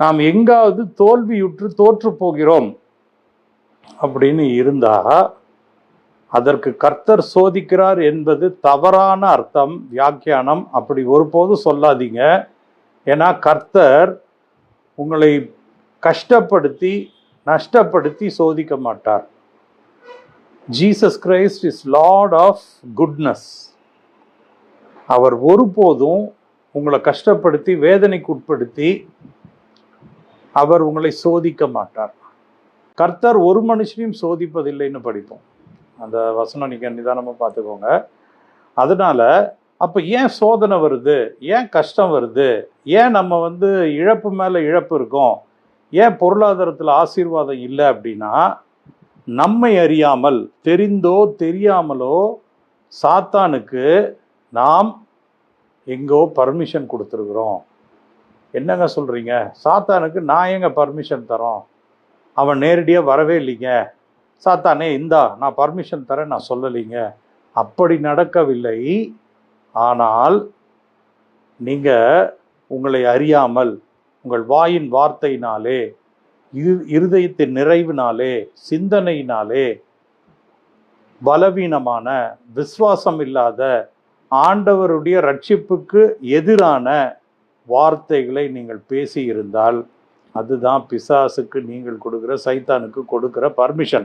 நாம் எங்காவது தோல்வியுற்று தோற்று போகிறோம் அப்படின்னு இருந்தா அதற்கு கர்த்தர் சோதிக்கிறார் என்பது தவறான அர்த்தம் வியாக்கியானம். அப்படி ஒருபோதும் சொல்லாதீங்க. ஏன்னா கர்த்தர் உங்களை கஷ்டப்படுத்தி நஷ்டப்படுத்தி சோதிக்க மாட்டார். Jesus Christ is lord of goodness. அவர் ஒருபோதும் உங்களை கஷ்டப்படுத்தி வேதனைக்கு உட்படுத்தி அவர் உங்களை சோதிக்க மாட்டார். கர்த்தர் ஒரு மனுஷனையும் சோதிப்பதில்லைன்னு படிப்போம். அந்த வசனம் நீங்கள் நிதானமாக பார்த்துக்கோங்க. அதனால அப்போ ஏன் சோதனை வருது? ஏன் கஷ்டம் வருது? ஏன் நம்ம வந்து இழப்பு மேலே இழப்பு இருக்கோம்? ஏன் பொருளாதாரத்தில் ஆசீர்வாதம் இல்லை அப்படின்னா நம்மை அறியாமல் தெரிந்தோ தெரியாமலோ சாத்தானுக்கு நாம் எங்கோ பர்மிஷன் கொடுத்துருக்குறோம். என்னங்க சொல்கிறீங்க சாத்தானுக்கு நான் எங்க பர்மிஷன் தரோம்? அவன் நேரடியாக வரவே இல்லைங்க. சாத்தானே இந்தா நான் பர்மிஷன் தரேன் நான் சொல்லலைங்க. அப்படி நடக்கவில்லை. ஆனால் நீங்கள் உங்களை அறியாமல் உங்கள் வாயின் வார்த்தையினாலே இரு இருதயத்தின் நிறைவினாலே சிந்தனையினாலே பலவீனமான விசுவாசம் இல்லாத ஆண்டவருடைய ரட்சிப்புக்கு எதிரான வார்த்தைகளை நீங்கள் பேசி இருந்தால் அதுதான் பிசாசுக்கு நீங்கள் கொடுக்குற சைத்தானுக்கு கொடுக்குற பர்மிஷன்